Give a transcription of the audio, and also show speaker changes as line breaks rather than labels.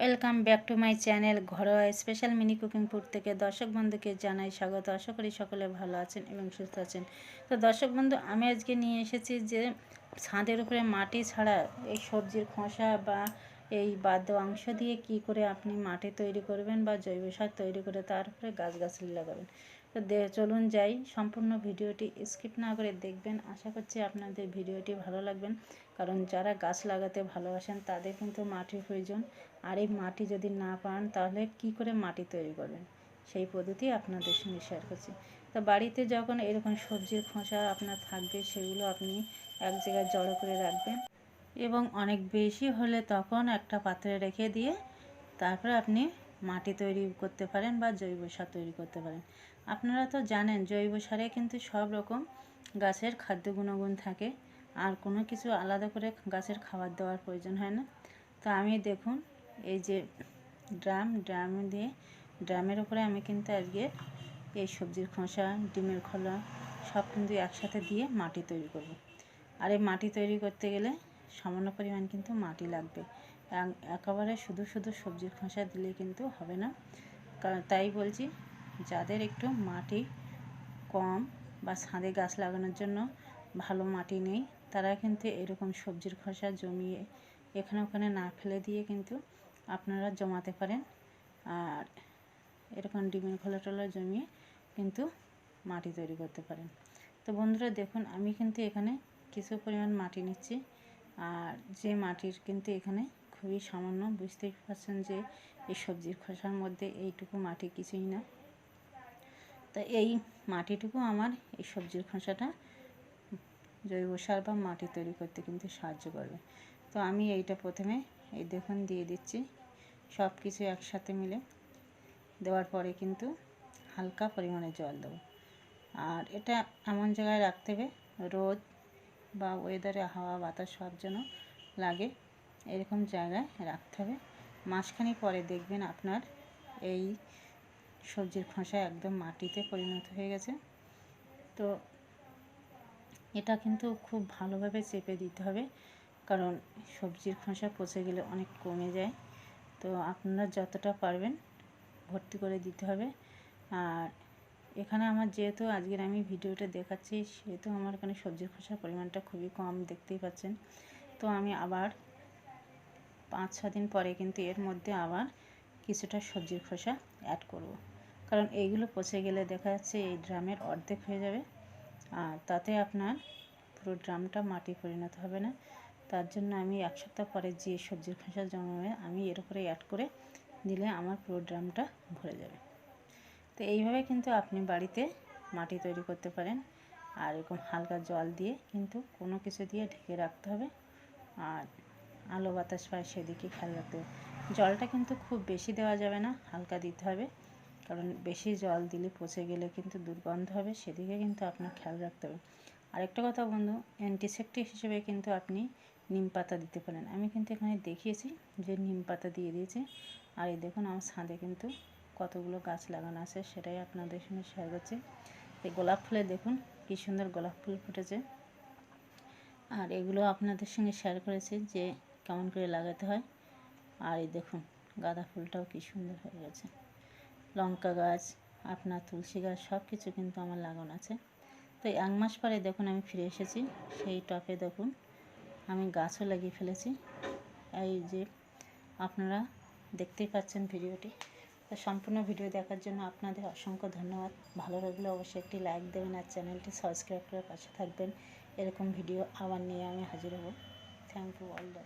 Welcome back to my channel ঘরোয়া special mini cooking food থেকে দর্শক বন্ধুকে জানাই স্বাগত। আশা করি সকলে ভালো আছেন এবং সুস্থ আছেন। তো দর্শক বন্ধু, আমি আজকে নিয়ে এসেছি যে ছাদের উপরে মাটি ছাড়া এই সবজির খোসা বা এই বাদ্য অংশ দিয়ে কি করে আপনি মাটি তৈরি করবেন বা জৈব সার তৈরি করে তার উপরে গাছগাছালি লাগাবেন? তো দে, চলুন যাই। সম্পূর্ণ ভিডিওটি স্কিপ না করে দেখবেন। আশা করছি আপনাদের ভিডিওটি ভালো লাগবেন। কারণ যারা গাছ লাগাতে ভালোবাসেন তাদের কিন্তু মাটির প্রয়োজন। আর এই মাটি যদি না পান তাহলে কি করে মাটি তৈরি করবেন? সেই পদ্ধতি আপনাদের সঙ্গে শেয়ার করছি। তো বাড়িতে যখন এরকম সবজির খোসা আপনার থাকবে সেগুলো আপনি এক জায়গায় জড়ো করে রাখবেন। এবং অনেক বেশি হলে তখন একটা পাত্রে রেখে দিয়ে তারপরে আপনি মাটি তৈরি করতে পারেন বা জৈব সার তৈরি করতে পারেন। আপনারা তো জানেন জৈব সারে কিন্তু সব রকম গাছের খাদ্য গুণগুণ থাকে। আর কোনো কিছু আলাদা করে গাছের খাবার দেওয়ার প্রয়োজন হয় না। তো আমি দেখুন, এই যে ড্রাম ড্রাম দিয়ে, ড্রামের উপরে আমি কিন্তু আজকে এই সবজির খোসা, ডিমের খোলা সব কিন্তু একসাথে দিয়ে মাটি তৈরি করব। আর এই মাটি তৈরি করতে গেলে সামান্য পরিমাণ কিন্তু মাটি লাগবে। একেবারে শুধু শুধু সবজির খোসা দিলে কিন্তু হবে না। তাই বলছি, যাদের একটু মাটি কম বা ছাদে গাছ লাগানোর জন্য ভালো মাটি নেই, তারা কিন্তু এরকম সবজির খোসা জমিয়ে এখানে ওখানে না ফেলে দিয়ে কিন্তু আপনারা জমাতে পারেন। আর এরকম ডিমের খোলা টোলা জমিয়ে কিন্তু মাটি তৈরি করতে পারেন। তো বন্ধুরা দেখুন, আমি কিন্তু এখানে কিছু পরিমাণ মাটি নিচ্ছি। আর যে মাটির কিন্তু এখানে খুবই সামান্য, বুঝতেই পারছেন যে এই সবজির খোসার মধ্যে এইটুকু মাটি কিছুই না। তো এই মাটিটুকু আমার এই সবজির খোসাটা জৈব সার বা মাটি তৈরি করতে কিন্তু সাহায্য করবে। তো আমি এইটা প্রথমে এই দেখুন দিয়ে দিচ্ছি সব কিছু একসাথে মিলে। দেওয়ার পরে কিন্তু হালকা পরিমাণে জল দেবো। আর এটা এমন জায়গায় রাখতে হবে, রোদ বা ওয়েদারে হাওয়া, বাতাস সব যেন লাগে, এরকম জায়গায় রাখতে হবে। মাসখানি পরে দেখবেন আপনার এই সবজির খোসা একদম মাটিতে পরিণত হয়ে গেছে। তো এটা কিন্তু খুব ভালোভাবে চেপে দিতে হবে, কারণ সবজির খোসা পচে গেলে অনেক কমে যায়। তো আপনারা যতটা পারবেন ভর্তি করে দিতে হবে। আর এখানে আমার যেহেতু আজকের আমি ভিডিওটা দেখাচ্ছি, সেহেতু আমার এখানে সবজির খোসার পরিমাণটা খুবই কম দেখতেই পাচ্ছেন। তো আমি আবার পাঁচ ছ দিন পরে কিন্তু এর মধ্যে আবার কিছুটা সবজির খোসা অ্যাড করব। কারণ এইগুলো পচে গেলে দেখা যাচ্ছে এই ড্রামের অর্ধেক হয়ে যাবে। আর তাতে আপনার পুরো ড্রামটা মাটি পরিণত হবে না। তার জন্য আমি এক সপ্তাহ পরে যে সবজির খোসা জমাবে, আমি এর উপরে অ্যাড করে দিলে আমার পুরো ড্রামটা ভরে যাবে। তো এইভাবে কিন্তু আপনি বাড়িতে মাটি তৈরি করতে পারেন। আর এরকম হালকা জল দিয়ে কিন্তু কোনো কিছু দিয়ে ঢেকে রাখতে হবে। আর আলো বাতাস পায় সেদিকে খেয়াল রাখতে হবে। জলটা কিন্তু খুব বেশি দেওয়া যাবে না, হালকা দিতে হবে। কারণ বেশি জল দিলে পচে গেলে কিন্তু দুর্গন্ধ হবে, সেদিকে কিন্তু আপনার খেয়াল রাখতে হবে। আরেকটা কথা বন্ধু অ্যান্টিসেপ্টিক হিসেবে কিন্তু আপনি নিম পাতা দিতে পারেন। আমি কিন্তু এখানে দেখিয়েছি যে নিম পাতা দিয়ে দিয়েছি। আর এই দেখুন, আমার ছাদে কিন্তু কতগুলো গাছ লাগানো আছে সেটাই আপনাদের সঙ্গে শেয়ার করছি। এই গোলাপ ফুলে দেখুন, কী সুন্দর গোলাপ ফুল ফুটেছে। আর এগুলো আপনাদের সঙ্গে শেয়ার করেছি যে কেমন করে লাগাতে হয়। আর এই দেখুন, গাঁদা ফুলটাও কী সুন্দর হয়ে গেছে। লঙ্কা গাছ, আপনার তুলসী গাছ সব কিছু কিন্তু আমার লাগানো আছে। তো এক মাস পরে দেখুন আমি ফিরে এসেছি, সেই টপে দেখুন আমি গাছও লাগিয়ে ফেলেছি। এই যে আপনারা দেখতেই পাচ্ছেন ভিডিওটি। তো সম্পূর্ণ ভিডিও দেখার জন্য আপনাদের অসংখ্য ধন্যবাদ। ভালো লাগলে অবশ্যই একটি লাইক দেবেন আর চ্যানেলটি সাবস্ক্রাইব করে পাশে থাকবেন। এরকম ভিডিও আবার নিয়ে আমি হাজির হব। Thank you all the